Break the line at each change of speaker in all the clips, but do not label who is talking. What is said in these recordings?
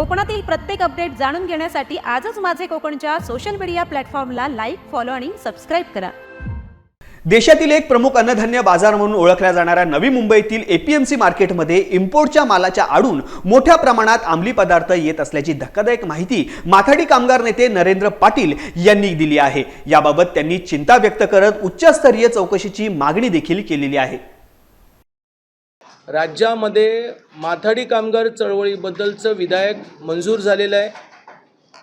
कोकणातील प्रत्येक अपडेट जाणून घेण्यासाठी आजच माझे कोकणच्या सोशल मीडिया प्लॅटफॉर्मला लाईक फॉलो आणि सबस्क्राईब करा.
देशातील एक प्रमुख अन्नधान्य बाजार म्हणून ओळखल्या जाणाऱ्या नवी मुंबईतील एपीएमसी मार्केटमध्ये इम्पोर्टच्या मालाच्या आडून मोठ्या प्रमाणात अंमली पदार्थ येत असल्याची धक्कादायक माहिती माथाडी कामगार नेते नरेंद्र पाटील यांनी दिली आहे. याबाबत त्यांनी चिंता व्यक्त करत उच्चस्तरीय चौकशीची मागणी देखील केलेली आहे.
राज्यामध्ये माथाडी कामगार चळवळीबद्दलचं विधायक मंजूर झालेलं आहे.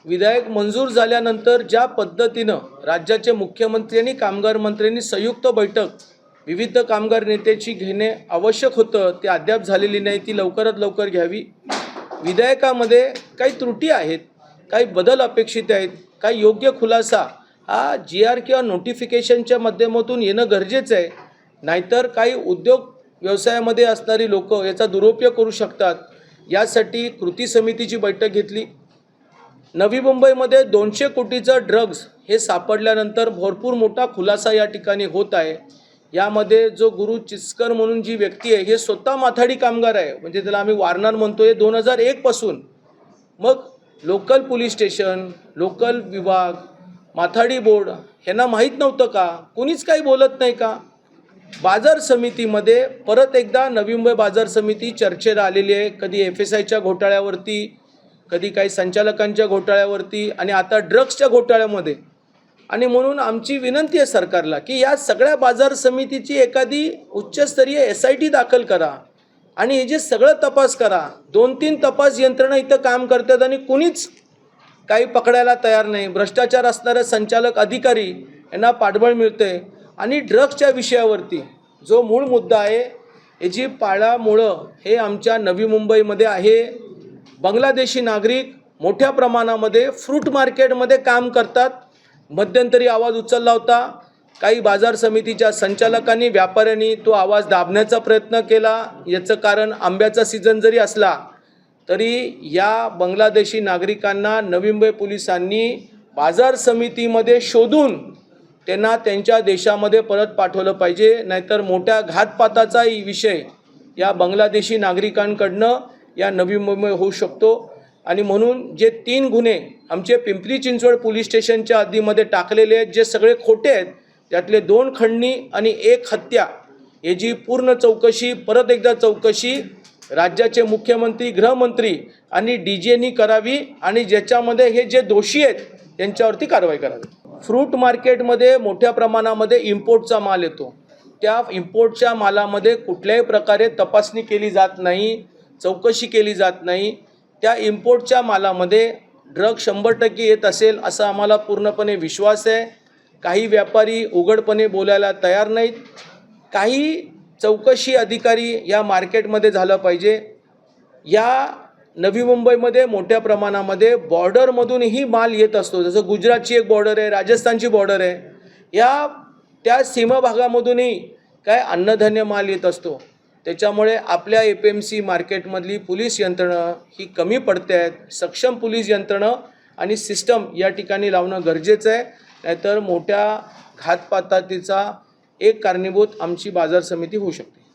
विधायक मंजूर झाल्यानंतर ज्या पद्धतीनं राज्याचे मुख्यमंत्री आणि कामगार मंत्र्यांनी संयुक्त बैठक विविध कामगार नेत्याची घेणे आवश्यक होतं ते अद्याप झालेली नाही ती लवकरात लवकर घ्यावी. विधेयकामध्ये काही त्रुटी आहेत काही बदल अपेक्षित आहेत काही योग्य खुलासा हा जी आर किंवा नोटिफिकेशनच्या माध्यमातून येणं गरजेचं आहे. नाहीतर काही उद्योग व्यवसायामध्ये असणारी लोक याचा दुरुपयोग करू शकतात. यासाठी कृती समितीची बैठक घेतली. नवी मुंबईमध्ये दोनशे कोटीचं ड्रग्ज हे सापडल्यानंतर भरपूर मोठा खुलासा या ठिकाणी होत आहे. यामध्ये जो गुरु चिस्कर म्हणून जी व्यक्ती आहे हे स्वतः माथाडी कामगार आहे. म्हणजे त्याला आम्ही वारणार हे दोन हजार एकपासून मग लोकल पोलीस स्टेशन लोकल विभाग माथाडी बोर्ड ह्यांना माहीत नव्हतं का? कुणीच काही बोलत नाही का? बाजार समितीमध्ये परत एकदा नवी मुंबई बाजार समिती चर्चेला आलेली आहे. कधी एफ एस आयच्या घोटाळ्यावरती कधी काही संचालकांच्या घोटाळ्यावरती आणि आता ड्रग्सच्या घोटाळ्यामध्ये. आणि म्हणून आमची विनंती आहे सरकारला की या सगळ्या बाजार समितीची एखादी उच्चस्तरीय एस आय टी दाखल करा आणि हे जे सगळं तपास करा. दोन तीन तपास यंत्रणा इथं काम करतात आणि कुणीच काही पकडायला तयार नाही. भ्रष्टाचार असणारे संचालक अधिकारी यांना पाठबळ मिळते आणि ड्रग्सच्या विषयावरती जो मूळ मुद्दा आहे याची पाळामुळं हे आमच्या नवी मुंबईमध्ये आहे बांगलादेशी नागरिक मोठ्या प्रमाणामध्ये फ्रूट मार्केटमध्ये काम करतात. मध्यंतरी आवाज उचलला होता काही बाजार समितीच्या संचालकांनी व्यापाऱ्यांनी तो आवाज दाबण्याचा प्रयत्न केला. याचं कारण आंब्याचा सीझन जरी असला तरी या बांगलादेशी नागरिकांना नवी मुंबई पोलिसांनी बाजार समितीमध्ये शोधून त्यांना त्यांच्या देशामध्ये परत पाठवलं पाहिजे नाहीतर मोठ्या घातपाताचाही विषय या बांगलादेशी नागरिकांकडनं या नवी मुंबई होऊ शकतो. आणि म्हणून जे तीन गुन्हे आमचे पिंपरी चिंचवड पोलीस स्टेशनच्या हद्दीमध्ये टाकलेले आहेत जे सगळे खोटे आहेत त्यातले दोन खंडणी आणि एक हत्या याची पूर्ण चौकशी परत एकदा चौकशी राज्याचे मुख्यमंत्री गृहमंत्री आणि डी जेनी करावी आणि ज्याच्यामध्ये हे जे दोषी आहेत त्यांच्यावरती कारवाई करावी. फ्रूट मार्केटमध्ये मोठ्या प्रमाणामध्ये इम्पोर्टचा माल येतो. त्या इम्पोर्टच्या मालामध्ये कुठल्याही प्रकारे तपासणी केली जात नाही चौकशी केली जात नाही. त्या इम्पोर्टच्या मालामध्ये ड्रग शंभर टक्के येत असेल असा आम्हाला पूर्णपणे विश्वास आहे. काही व्यापारी उघडपणे बोलायला तयार नाहीत. काही चौकशी अधिकारी या मार्केटमध्ये झालं पाहिजे. या नवी मुंबईमध्ये मोठ्या प्रमाणामध्ये बॉर्डरमधूनही माल येत असतो. जसं गुजरातची एक बॉर्डर आहे राजस्थानची बॉर्डर आहे. या त्या सीमा भागामधूनही काय अन्नधान्य माल येत असतो. त्याच्यामुळे आपल्या ए पी एम सी मार्केटमधली पोलीस यंत्रणा ही कमी पडते आहेत. सक्षम पोलीस यंत्रणा आणि सिस्टम या ठिकाणी लावणं गरजेचं आहे. नाहीतर मोठ्या घातपातातीचा एक कारणीभूत आमची बाजार समिती होऊ शकते.